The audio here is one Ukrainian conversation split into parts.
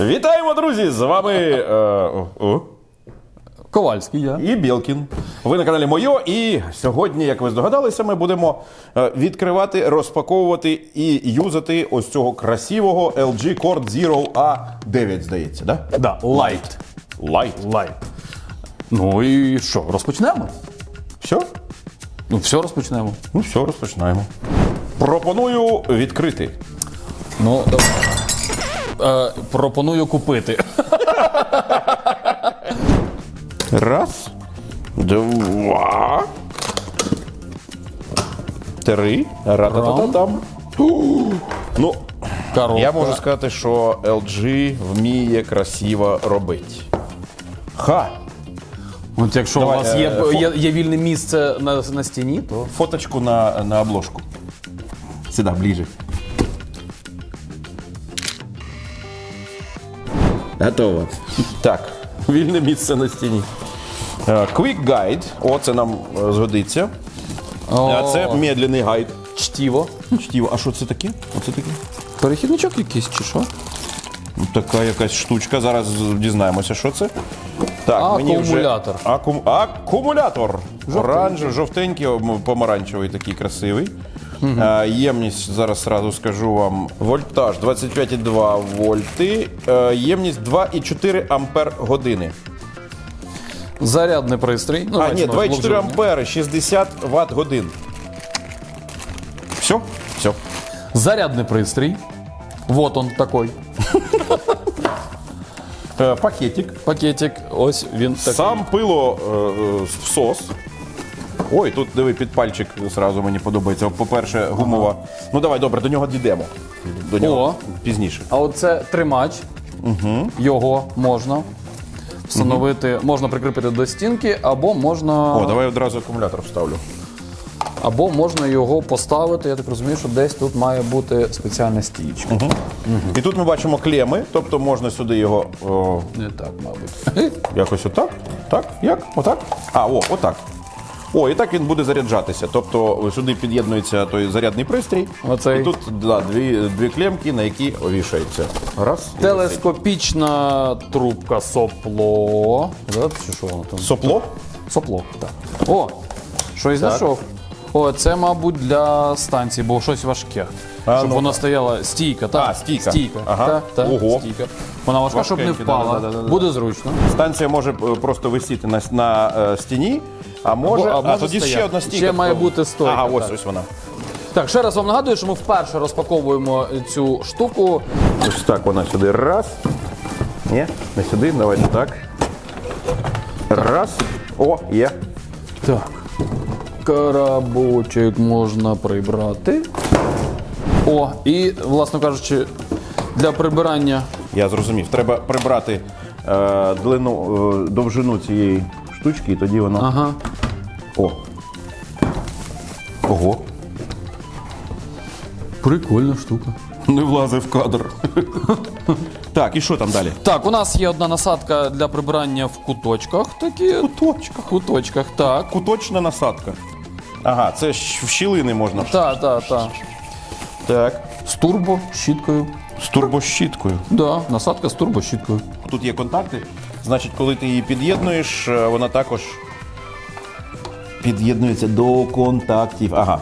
Вітаємо, друзі! З вами е, о, Ковальський, я. і Білкін. Ви на каналі Мойо. І сьогодні, як ви здогадалися, ми будемо е, відкривати, розпаковувати і юзати ось цього красивого LG Cord Zero A9, здається, да? Да, Light. Light. Light. Ну і що, розпочнемо? Все? Ну, все розпочнемо. Ну, все, розпочинаємо. Пропоную відкрити. Ну, давай. Е, пропоную купити. Раз, два, три. Ра-та-та-та-там. Ну, Коробка. я можу сказати, що LG вміє красиво робити. Ха! От якщо Давай, у вас е, є, фо- є, є вільне місце на, на стіні, то. Фоточку на, на обложку. Сюди, ближе. Готово. Так, вільне місце на стіні. Е, Quick Guide. О, це нам е, згодиться. А це медленний гайд. чтіво. Чтіво. А що це таке? Оце таке? Перехідничок якийсь чи що? Ну, Така якась штучка. Зараз дізнаємося, що це. Так, Акумулятор. Вже... Акум... Акумулятор. Оранжевий, жовтенький, ом- помаранчевий такий красивий. Е, ємність, зараз сразу скажу вам. Вольтаж 25,2 вольти. Е, ємність 2,4 ампер години. Зарядний пристрій. Ну, А, ні, на 2,4 блок ампери, 60 ватт годин. Все? Все. Зарядний пристрій. Вот он такой. Е, пакетик. Пакетик. Ось він такий. Сам пило е, е, всос. Ой, тут диви під пальчик зразу мені подобається. По-перше, гумова. Ну давай, добре, до нього дійдемо. До нього О. пізніше. А оце тримач. Угу. Його можна встановити, можна прикріпити до стінки, або можна, О, давай одразу акумулятор вставлю. або можна його поставити. Я так розумію, що десь тут має бути спеціальна стійка. І тут ми бачимо клеми, тобто можна сюди його о, Не так, мабуть. якось отак. Так? Як? Отак? А, о, отак. О, і так він буде заряджатися. Тобто сюди під'єднується той зарядний пристрій. Оцей. І тут да, дві, дві клемки, на які вішаються. Раз. і. Телескопічна трубка сопло. Да, чи що воно там? Сопло? Сопло, так. О, щось знайшов. О, це, мабуть, для станції, бо щось важке. А, щоб ну. вона стояла стійка, так? А, стійка. Стійка. Ага. Так, так, Ого. стійка. Вона важка, щоб не впала. да-да-да-да-да. Буде зручно. Станція може е, просто висіти на, на е, стіні, а може, Або- а може тоді ще одна стійка. Ще має бути стойка, Ага, ось так. ось вона. Так, ще раз вам нагадую, що ми вперше розпаковуємо цю штуку. Ось так вона сюди. Раз. Ні, не сюди, давайте так. Раз. О, є. Так. Карабочок можна прибрати. О, і, власно кажучи, для прибирання Я зрозумів. Треба прибрати е, длину, е, довжину цієї штучки, і тоді воно. Ага. О. Ого. Прикольна штука. Не влазив в кадр. так, і що там далі? Так, у нас є одна насадка для прибирання в куточках. Такі Куточка. куточках, так. Куточна насадка. Ага, це щ- в щілини можна. Так, так, так. Так. З турбо щіткою. З турбощіткою. Да, насадка з турбощіткою. Тут є контакти. Значить, коли ти її під'єднуєш, е, вона також під'єднується до контактів. Ага.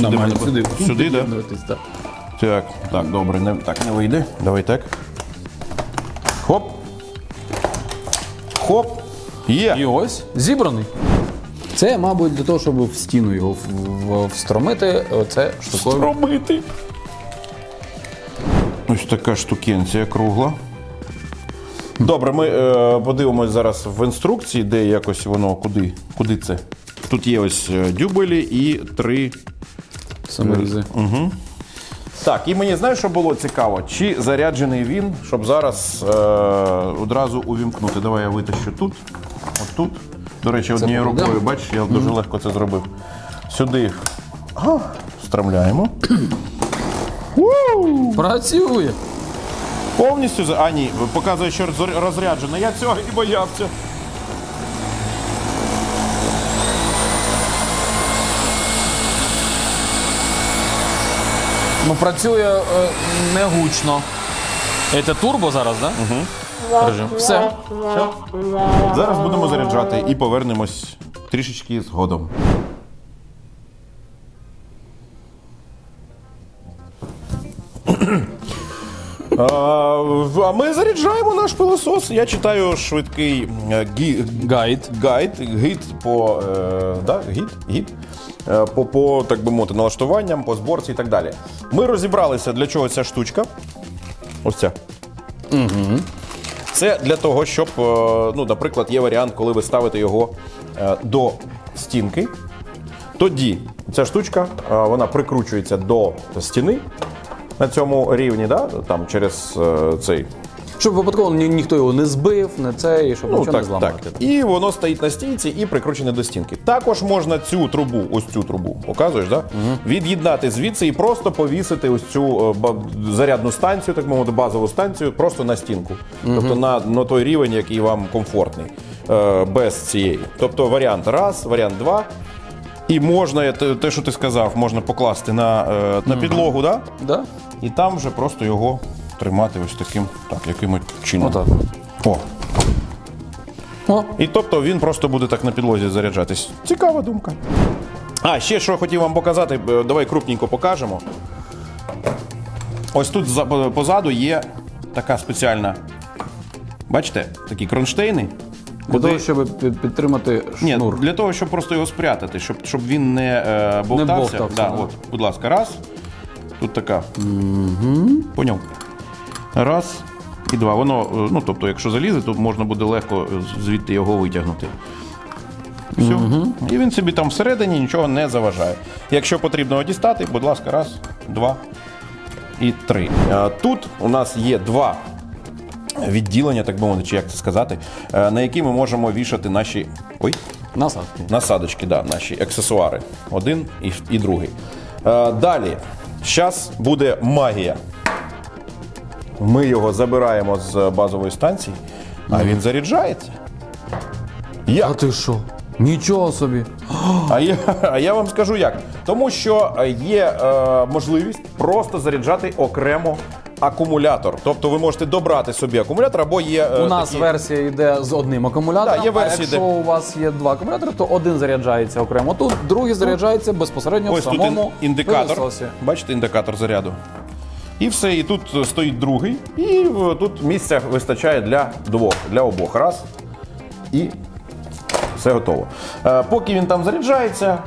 Ну, сюди, сюди. сюди, да? Так. Так, так, добре, не, так не вийде. Давай так. Хоп. Хоп. Є. І ось зібраний. Це, мабуть, для того, щоб в стіну його в- в- встромити. Оце штукою. Робити. Ось така штукенція кругла. Добре, ми е, подивимось зараз в інструкції, де якось воно куди, куди це. Тут є ось е, дюбелі і три. Саморізи. Так, і мені знаєш, що було цікаво? Чи заряджений він, щоб зараз е, одразу увімкнути. Давай я витащу тут. От тут. До речі, однією рукою, бачиш, я дуже легко це зробив. Сюди а, встромляємо. Працює. Повністю за. А, ні, показує, що розряджено. Я цього і боявся. Ну, працює е, не гучно. Це турбо зараз, так? Да? Угу. Режим. Все. Зараз будемо заряджати і повернемось трішечки згодом. А, а ми заряджаємо наш пилосос. Я читаю швидкий е, гі, Гайд. гайд, гід по, е, да, гід, гід, е, по, по, так би мовити, налаштуванням, по зборці і так далі. Ми розібралися, для чого ця штучка. Ось ця. Це для того, щоб, е, ну, наприклад, є варіант, коли ви ставите його е, до стінки. Тоді ця штучка е, вона прикручується до стіни на цьому рівні, да? там через е, цей Щоб випадково ні, ніхто його не збив, не це, і щоб Ну, нічого так, не зламати. так. І воно стоїть на стійці і прикручене до стінки. Також можна цю трубу, ось цю трубу, показуєш, да? від'єднати звідси і просто повісити ось цю е, ба- зарядну станцію, так мовити, базову станцію, просто на стінку. Тобто на, на той рівень, який вам комфортний, е, без цієї. Тобто варіант раз, варіант два. І можна, те, те, що ти сказав, можна покласти на, е, на підлогу, да? Да? і там вже просто його тримати ось таким, так, яким чином. Отак. О, О, і тобто він просто буде так на підлозі заряджатись. Цікава думка. А, ще що хотів вам показати, е, давай крупненько покажемо. Ось тут позаду є така спеціальна. Бачите, такі кронштейни. Для того, щоб під- підтримати Ні, шнур. для того, щоб просто його спрятати, щоб, щоб він не е, бовтався. бовтався, да, да. От, будь ласка, раз. Тут така. Поняв. Раз і два. Воно, е, ну тобто, якщо залізе, то можна буде легко е, звідти його витягнути. Все. І він собі там всередині нічого не заважає. Якщо потрібно його дістати, будь ласка, раз, два і три. Е, Тут у нас є два відділення, так би мовити, чи як це сказати, е, на які ми можемо вішати наші. Ой, Насадки. насадочки, да, наші аксесуари. Один і, і другий. Е, далі. Зараз буде магія. Ми його забираємо з базової станції, а він заряджається. А ти що? Нічого собі. А я, а я вам скажу як. Тому що є е, можливість просто заряджати окремо акумулятор. Тобто ви можете добрати собі акумулятор або є. е, У нас версія йде з одним акумулятором. Да, є версії, а якщо де- у вас є два акумулятори, то один заряджається окремо тут, другий заряджається безпосередньо в Ось тут самому ін- індикатор. пилососі. Бачите, індикатор заряду. І все, і тут е, стоїть другий, і е, тут місця вистачає для двох, для обох. Раз. І все готово. Е, Поки він там заряджається,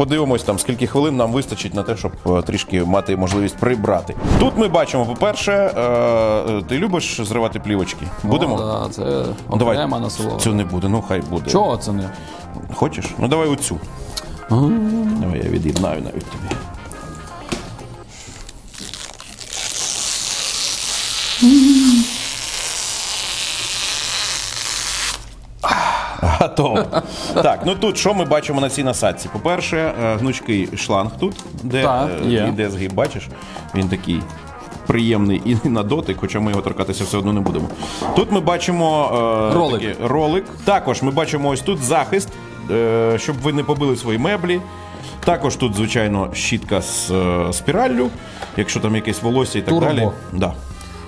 подивимось там, скільки хвилин нам вистачить на те, щоб е, трішки мати можливість прибрати. Тут ми бачимо, по-перше, е, е, ти любиш зривати плівочки? Будемо? О, да, це Ну, давай. насолода. Цю не буде, ну хай буде. Чого це не? Хочеш? Ну давай оцю. Давай я від'єднаю навіть тобі. Готово. Так, ну тут що ми бачимо на цій насадці? По-перше, е, гнучкий шланг тут, де Так, е, є. йде згиб, бачиш? Він такий приємний і на дотик, хоча ми його торкатися все одно не будемо. Тут ми бачимо е, Ролик. такий ролик. Також ми бачимо ось тут захист, е, щоб ви не побили свої меблі. Також тут, звичайно, щітка з е, спіраллю, якщо там якесь волосся і так Турбо. далі. Да.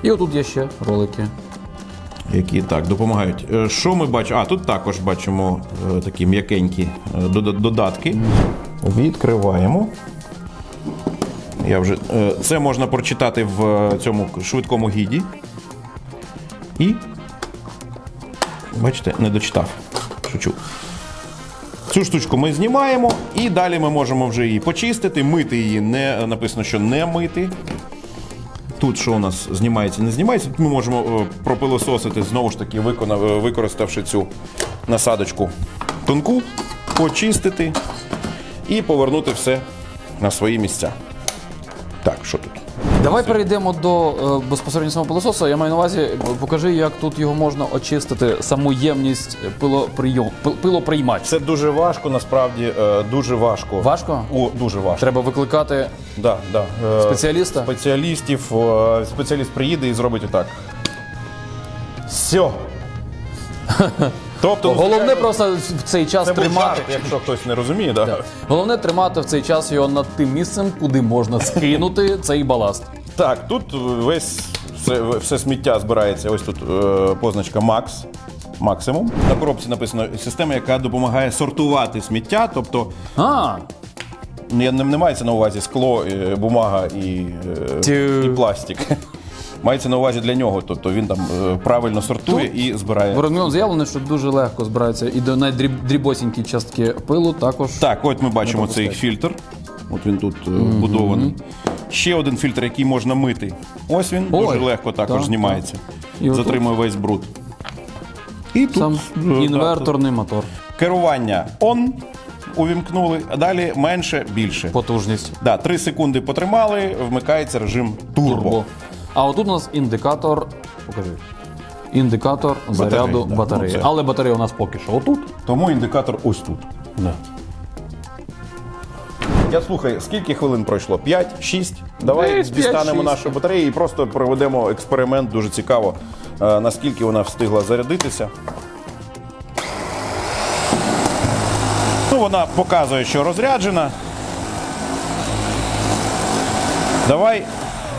І отут є ще ролики. Які так допомагають. Е, Що ми бачимо? А тут також бачимо е, такі м'якенькі е, додатки. Відкриваємо. Я вже, це можна прочитати в цьому швидкому гіді. І. Бачите, не дочитав. Шучу. Цю штучку ми знімаємо, і далі ми можемо вже її почистити. Мити її не написано, що не мити. Тут що у нас знімається, не знімається. Тут ми можемо е, пропилососити знову ж таки, е, використавши цю насадочку тонку, почистити і повернути все на свої місця. Так, що тут? Давай перейдемо до е, безпосередньо самого пилососа. Я маю на увазі, покажи, як тут його можна очистити, саму ємність пилоприйом, пил- пилоприймач. Це дуже важко, насправді е, дуже важко. Важко? О, дуже важко. Треба викликати Да, да. Е, спеціаліста. Спеціалістів. е, Спеціаліст приїде і зробить отак. Все. Тобто, Головне просто в цей час це був тримати. жарт, якщо хтось не розуміє, да? Головне тримати в цей час його над тим місцем, куди можна скинути цей баласт. Так, тут весь все, все сміття збирається. Ось тут е, позначка Макс. Максимум. На коробці написано система, яка допомагає сортувати сміття. Тобто А, не, не, не мається на увазі скло, е, бумага і, е, Тю. і пластик. Мається на увазі для нього. Тобто він там е, правильно сортує і збирає. Ворогміон заявлено, що дуже легко збирається і до найдрібосінькі частки пилу також. Так, от ми бачимо цей фільтр. От він тут е, вбудований. Ще один фільтр, який можна мити. Ось він Ой, дуже легко також так, знімається. І отут? Затримує весь бруд. І тут Сам е, інверторний мотор. керування on увімкнули, а далі менше, більше. Потужність. Да, 3 секунди потримали, вмикається режим турбо. Турбо. А отут у нас індикатор. Покажи. Індикатор заряду да, батареї. ну це. Але батарея у нас поки що отут. Тому індикатор ось тут. Я слухай, скільки хвилин пройшло? 5, 6? Давай Десь дістанемо 5-6. нашу батарею і просто проведемо експеримент. Дуже цікаво, е, наскільки вона встигла зарядитися. Ну, вона показує, що розряджена. Давай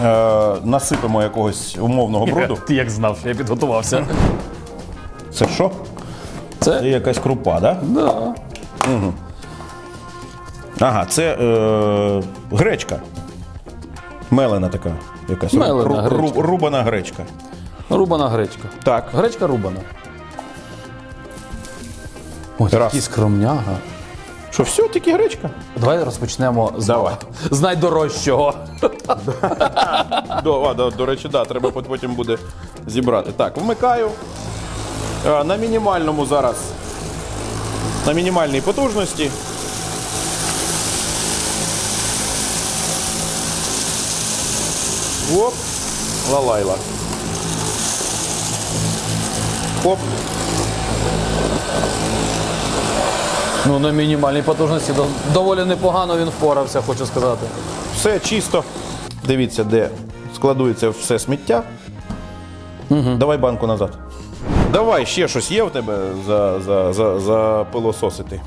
е, насипемо якогось умовного бруду. Ти як знав, я підготувався. Це що? Це Це? якась крупа, так? Да? Да. Ага, це е, гречка. Мелена така. Якась Мелена гречка. рубана гречка. Рубана гречка. Так. Гречка рубана. Ой, Раз. такий скромняга. Що, все, тільки гречка? Давай розпочнемо з, Давай. з найдорожчого. До, а, до, до речі, да, треба пот- потім буде зібрати. Так, вмикаю. Е, на мінімальному зараз. На мінімальній потужності. Оп. Лалайла. Хоп. Ну, на мінімальній потужності доволі непогано він впорався, хочу сказати. Все чисто. Дивіться, де складується все сміття. Давай банку назад. Давай, ще щось є в тебе за, за, за, за пилососити.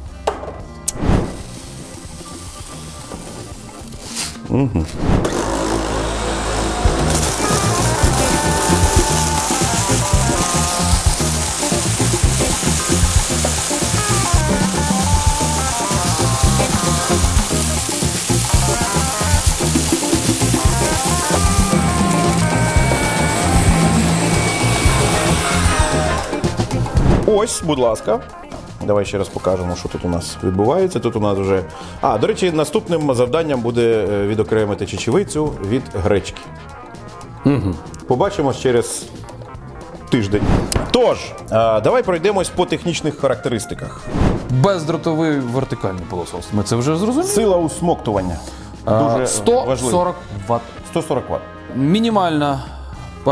Ось, будь ласка. Давай ще раз покажемо, що тут у нас відбувається. Тут у нас вже. А, до речі, наступним завданням буде е, відокремити чечевицю від гречки. Угу. Побачимось через тиждень. Тож, е, давай пройдемось по технічних характеристиках. Бездротовий вертикальний пилосос. Ми це вже зрозуміли. Сила усмоктування. Дуже 140 важливо. Вт. 140 Вт. Мінімальна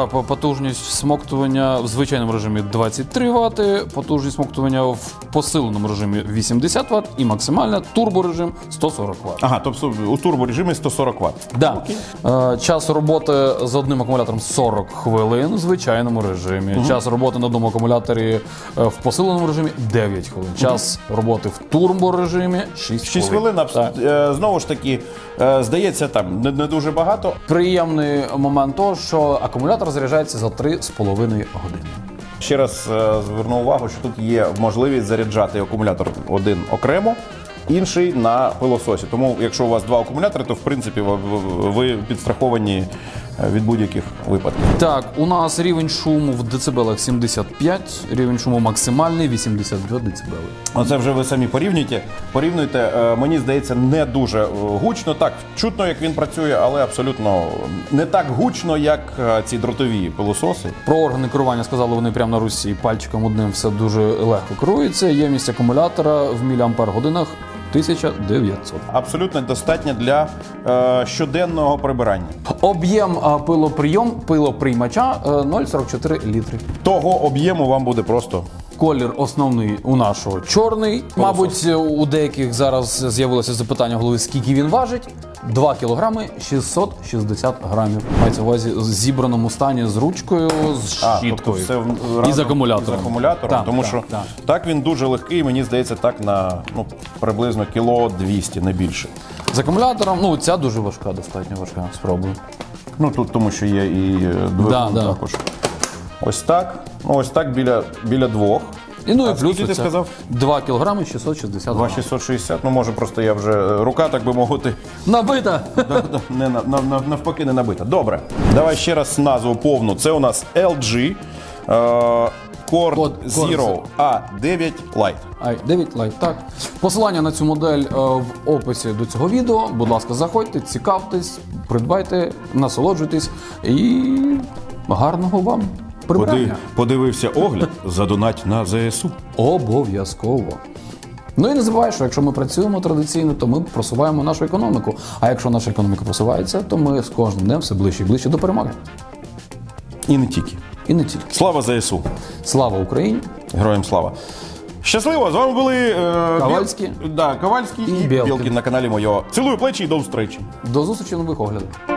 потужність смоктування в звичайному режимі 23 Вт, потужність смоктування в посиленому режимі 80 Вт і максимальна турборежим 140 Вт. Ага, тобто у турборежимі 140 Вт. Да. Е, час роботи з одним акумулятором 40 хвилин в звичайному режимі. Час роботи на одному акумуляторі е, в посиленому режимі 9 хвилин. Час роботи в турборежимі 6, 6 хвилин, абс- Так. е, знову ж таки, здається, там не дуже багато. Приємний момент того, що акумулятор заряджається за 3,5 години. Ще раз е, зверну увагу, що тут є можливість заряджати акумулятор один окремо, інший на пилососі. Тому, якщо у вас два акумулятори, то в принципі ви- підстраховані від будь-яких випадків. Так, у нас рівень шуму в децибелах 75, рівень шуму максимальний 82 децибели. Оце вже ви самі порівнюєте. Порівнюйте, е, мені здається, не дуже е, гучно. Так, чутно, як він працює, але абсолютно не так гучно, як е, ці дротові пилососи. Про органи керування сказали вони прямо на русі. Пальчиком одним все дуже легко керується. Ємність акумулятора в міліампер годинах 1900. Абсолютно достатньо для е, щоденного прибирання. Об'єм а, пилоприйом пилоприймача е, 0,44 літри. Того об'єму вам буде просто Колір основний у нашого чорний. Мабуть, у деяких зараз з'явилося запитання в голові, скільки він важить. 2 кілограми 660 грамів. Мається в увазі в зібраному стані з ручкою, з А, щіткою. тобто все в- і разом з акумулятором. З акумулятором, Так, тому так, що так. так він дуже легкий, мені здається, так на ну, приблизно кіло 200, не більше. З акумулятором, ну ця дуже важка, достатньо важка. Спробую. Ну тут тому що є і е, двигун Да, да. також. Ось так. Ну, ось так біля, біля двох. І ну і А плюс скільки ти сказав? 2 кілограми 660 грамів. 2660, ну може просто я вже е, рука, так би мовити, Набита! не, на- на- на- навпаки не набита. Добре. Давай ще раз назву повну. Це у нас LG е, Core Код- Zero A9 Lite. Ай, 9 лайк, так. Посилання на цю модель е, в описі до цього відео. Будь ласка, заходьте, цікавтесь, придбайте, насолоджуйтесь і гарного вам прибирання. подивився огляд, задонать на ЗСУ. Обов'язково. Ну і не забувай, що якщо ми працюємо традиційно, то ми просуваємо нашу економіку. А якщо наша економіка просувається, то ми з кожним днем все ближче і ближче до перемоги. І не тільки. І не тільки. Слава ЗСУ! Слава Україні! Героям слава! Щасливо! З вами були е, Ковальський. Біл- да, Ковальський і, Білкін. Білкін на каналі Мойо. Цілую плечі і до зустрічі. До зустрічі в нових оглядах.